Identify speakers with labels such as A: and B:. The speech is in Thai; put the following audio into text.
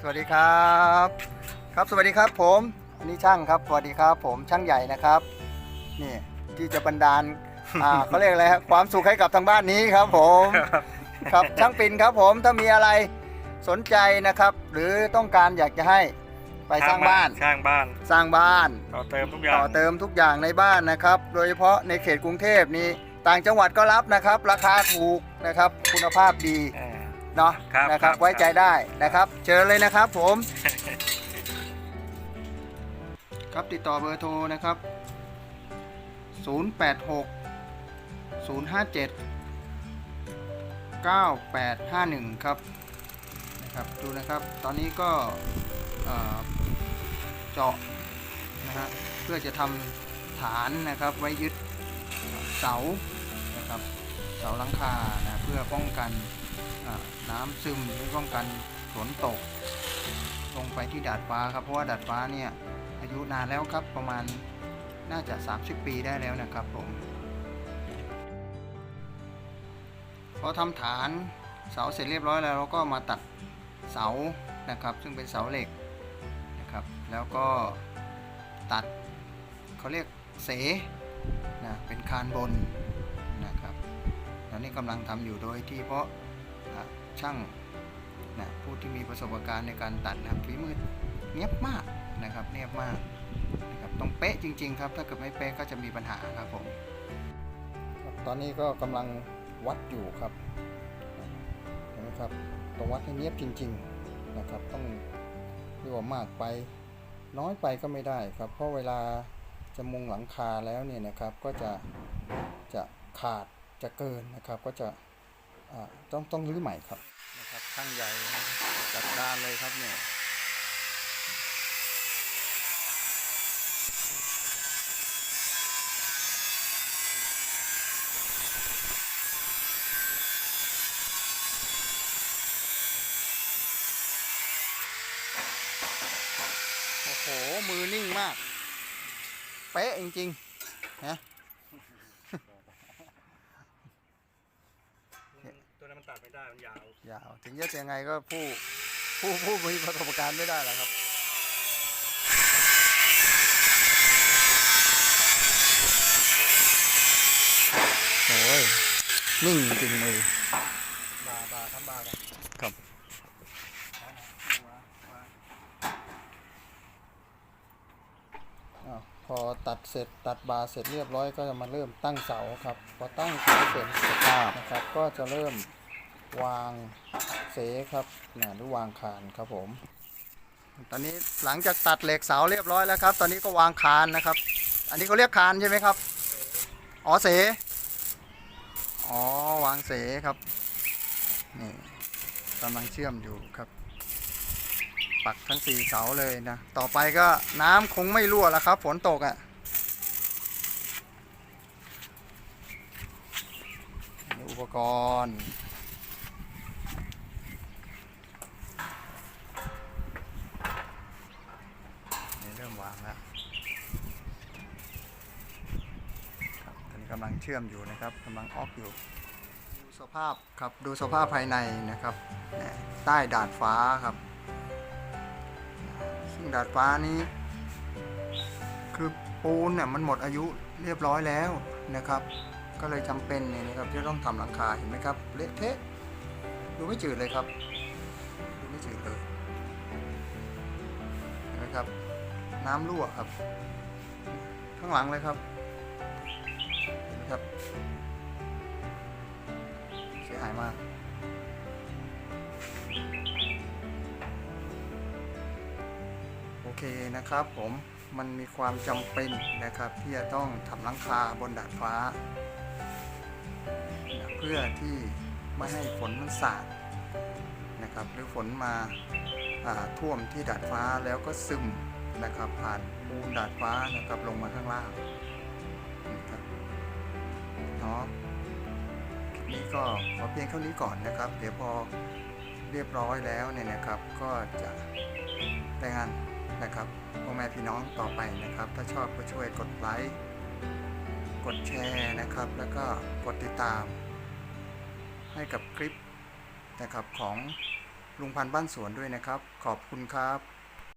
A: สวัสดีครับ ครับสวัสดีครับผมอันนี้ช่างครับสวัสดีครับ ผมช่างใหญ่นะครับนี่ที่จะบันดาลอ่าเขาเรียกอะไรครับความสุขให้กับทางบ้านนี้ครับผมครับช่างปิ่นครับผมถ้ามีอะไรสนใจนะครับ หรือต้องการอยากจะให้ไปสร้างบ้าน
B: สร้างบ้าน
A: สร้างบ้าน
B: ต่อเติมทุกอย่าง
A: ต่อเติมทุกอย่างในบ้านนะครับ โดยเฉพาะในเขตกรุงเทพนี้ ต่างจังหวัดก็รับนะครับ ราคาถูกนะครับ คุณภาพดี
B: อ่า
A: เนาะ
B: ครับ
A: นะครับ
B: ครับ
A: ไว้ใจได้นะครับเจอเลยนะครับผม ครับติดต่อเบอร์โทรนะครับ 086 057 9851 ครับนะครับดูนะครับ ตอนนี้ก็เอ่อเจาะนะฮะเพื่อจะทำฐานนะครับไว้ยึดเสานะครับเสาหลังคานะเพื่อป้องกันน้ำซึมหรือป้องกันฝนตก ลงไปที่ดาดฟ้าครับเพราะว่าดาดฟ้าเนี่ยอายุนานแล้วครับประมาณน่าจะ 30 ปีได้แล้วนะครับผมพอทำฐานเสาเสร็จเรียบร้อยแล้วเราก็มาตัดเสานะครับ ซึ่งเป็นเสาเหล็กนะครับ แล้วก็ตัดเขาเรียกเสนะเป็นคานบน นี้กำลังทำอยู่โดยที่เพราะช่างนะผู้ที่มีประสบการณ์ในการตัดนะครีมือเนียบมากนะครับเนียบมากนะครับต้องเป๊ะจริง ๆ ครับ ถ้าเกิดไม่เป๊ะก็จะมีปัญหาครับผมตอนนี้ก็กำลังวัดอยู่ครับเห็นไหมครับต้องวัดให้เนียบจริง ๆนะครับ ต้องเรียกว่ามากไปน้อยไปก็ไม่ได้ครับ เพราะเวลาจะมุงหลังคาแล้วเนี่ยนะครับก็จะจะขาด จะเกินนะครับก็จะต้องต้องรื้อใหม่ครับนะครับช่างใหญ่จัดการเลยครับเนี่ยโอ้โหมือนิ่งมาก เป๊ะจริงๆนะ
B: ตัวนั้น มันตัดไม่ได้มันยาว
A: ยาว ถึงจะยังไงก็ผู้ผู้ผู้มีประสบการณ์ไม่ได้หรอกครับโอ้ยนิ่งจริงเลย
B: บาบาทำบากัน
A: ครับอ้าวพอตัดเสร็จตัดบาร์เสร็จเรียบร้อยก็จะมาเริ่มตั้งเสาครับ พอตั้งเสาเสร็จนะครับ ก็จะเริ่ม วางเสครับนะหรือวางคานครับผม ตอนนี้หลังจากตัดเหล็กเสาเรียบร้อยแล้วครับ ตอนนี้ก็วางคานนะครับ อันนี้เขาเรียกคานใช่ไหมครับ อ๋อเส อ๋อวางเสครับ นี่กำลังเชื่อมอยู่ครับ ปักทั้งสี่เสาเลยนะ ต่อไปก็น้ำคงไม่รั่วแล้วครับ ฝนตกอะ่ะอุปกรณ์ นี่เริ่มวางแล้วครับตอนนี้กำลังเชื่อมอยู่นะครับกำลังออกอยู่ ดูสภาพครับดูสภาพภายในนะครับ ใต้ดาดฟ้าครับ ซึ่งดาดฟ้านี้คือปูนเนี่ยมันหมดอายุเรียบร้อยแล้วนะครับ ก็เลยจำเป็นเนี่ยนะครับที่ต้องทำหลังคาเห็นไหมครับเละเทะดูไม่จืดเลยครับดูไม่จืดเลยนไหมครับ น้ำรั่วครับ ข้างหลังเลยครับ ครับ เสียหายมาก โอเคนะครับผมมันมีความจำเป็นนะครับที่จะต้องทำหลังคาบนดาดฟ้า เพื่อที่ไม่ให้ฝนมันสาดนะครับหรือฝนมาาท่วมที่ดาดฟ้าแล้วก็ซึมนะครับผ่านปูนดาดฟ้านะครับลงมาข้างล่างนะครับ นาะคลิปนี้ก็ขอเพียงเท่านี้ก่อนนะครับ เดี๋ยวพอเรียบร้อยแล้วเนี่ยนะครับ ก็จะรายงานนะครับพ่อแม่พี่น้องต่อไปนะครับ ถ้าชอบก็ช่วยกดไลค์กดแชร์นะครับ แล้วก็กดติดตาม ให้กับคลิปนะครับของลุงพันธ์บ้านสวนด้วยนะครับ ขอบคุณครับ